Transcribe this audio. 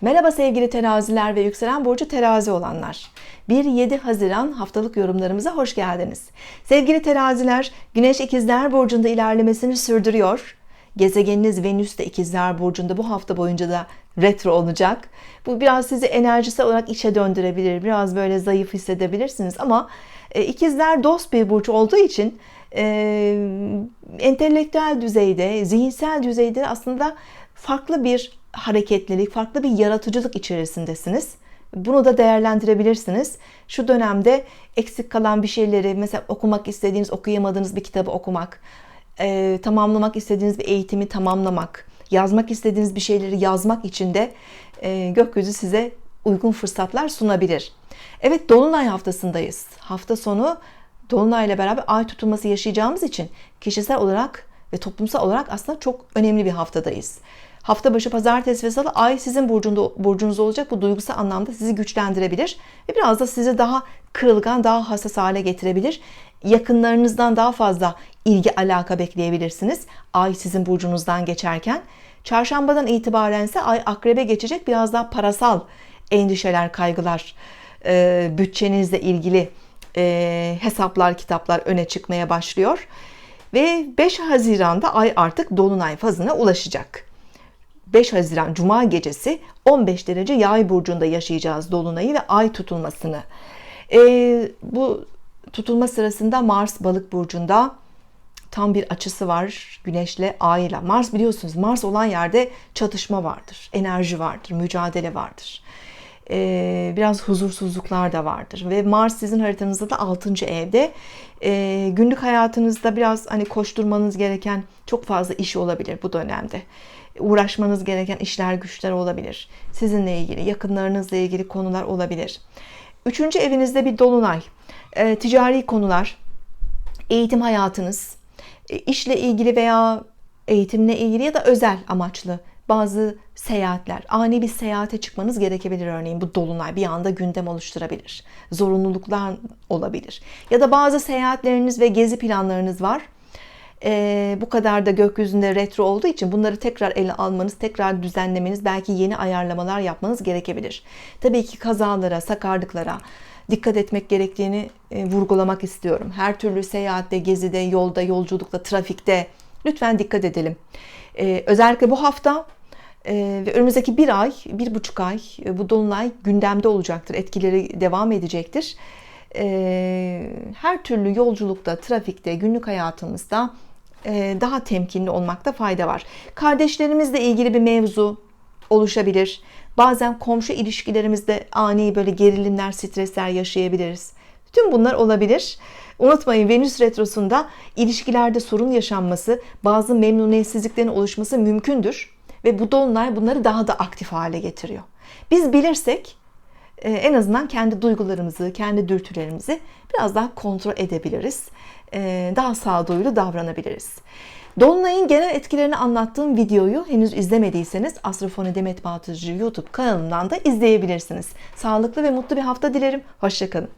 Merhaba sevgili teraziler ve yükselen burcu terazi olanlar. 1-7 Haziran haftalık yorumlarımıza hoş geldiniz. Sevgili teraziler, Güneş İkizler Burcu'nda ilerlemesini sürdürüyor. Gezegeniniz Venüs de İkizler Burcu'nda bu hafta boyunca da retro olacak. Bu biraz sizi enerjisel olarak işe döndürebilir. Biraz böyle zayıf hissedebilirsiniz ama e, ikizler dost bir burç olduğu için e, entelektüel düzeyde, zihinsel düzeyde aslında farklı bir hareketlilik, farklı bir yaratıcılık içerisindesiniz. Bunu da değerlendirebilirsiniz. Şu dönemde eksik kalan bir şeyleri mesela okumak istediğiniz, okuyamadığınız bir kitabı okumak, e, tamamlamak istediğiniz bir eğitimi tamamlamak, yazmak istediğiniz bir şeyleri yazmak için de e, gökyüzü size uygun fırsatlar sunabilir. Evet Dolunay haftasındayız. Hafta sonu Dolunay ile beraber ay tutulması yaşayacağımız için kişisel olarak ve toplumsal olarak aslında çok önemli bir haftadayız. Hafta başı pazartesi ve salı ay sizin burcunda, burcunuzda olacak. Bu duygusal anlamda sizi güçlendirebilir. Ve biraz da sizi daha kırılgan, daha hassas hale getirebilir. Yakınlarınızdan daha fazla ilgi alaka bekleyebilirsiniz. Ay sizin burcunuzdan geçerken. Çarşambadan itibaren ise ay akrebe geçecek. Biraz daha parasal endişeler, kaygılar, e, bütçenizle ilgili e, hesaplar, kitaplar öne çıkmaya başlıyor. Ve 5 Haziran'da ay artık dolunay fazına ulaşacak. 5 Haziran Cuma gecesi 15 derece yay burcunda yaşayacağız dolunayı ve ay tutulmasını. Ee, bu tutulma sırasında Mars balık burcunda tam bir açısı var güneşle ayla. Mars biliyorsunuz Mars olan yerde çatışma vardır, enerji vardır, mücadele vardır. Ee, biraz huzursuzluklar da vardır ve Mars sizin haritanızda da 6. evde. Ee, günlük hayatınızda biraz hani koşturmanız gereken çok fazla iş olabilir bu dönemde uğraşmanız gereken işler güçler olabilir. Sizinle ilgili, yakınlarınızla ilgili konular olabilir. Üçüncü evinizde bir dolunay. E, ticari konular, eğitim hayatınız, e, işle ilgili veya eğitimle ilgili ya da özel amaçlı bazı seyahatler, ani bir seyahate çıkmanız gerekebilir örneğin bu dolunay bir anda gündem oluşturabilir. Zorunluluklar olabilir. Ya da bazı seyahatleriniz ve gezi planlarınız var e, bu kadar da gökyüzünde retro olduğu için bunları tekrar ele almanız, tekrar düzenlemeniz, belki yeni ayarlamalar yapmanız gerekebilir. Tabii ki kazalara, sakarlıklara dikkat etmek gerektiğini e, vurgulamak istiyorum. Her türlü seyahatte, gezide, yolda, yolculukta, trafikte lütfen dikkat edelim. E, özellikle bu hafta e, ve önümüzdeki bir ay, bir buçuk ay e, bu dolunay gündemde olacaktır. Etkileri devam edecektir. E, her türlü yolculukta, trafikte, günlük hayatımızda e, daha temkinli olmakta fayda var. Kardeşlerimizle ilgili bir mevzu oluşabilir. Bazen komşu ilişkilerimizde ani böyle gerilimler, stresler yaşayabiliriz. Tüm bunlar olabilir. Unutmayın Venüs retrosunda ilişkilerde sorun yaşanması, bazı memnuniyetsizliklerin oluşması mümkündür ve bu dolunay bunları daha da aktif hale getiriyor. Biz bilirsek e, en azından kendi duygularımızı, kendi dürtülerimizi biraz daha kontrol edebiliriz. E, daha sağduyulu davranabiliriz. Dolunay'ın genel etkilerini anlattığım videoyu henüz izlemediyseniz Astrofoni Demet Batıcı YouTube kanalından da izleyebilirsiniz. Sağlıklı ve mutlu bir hafta dilerim. Hoşçakalın.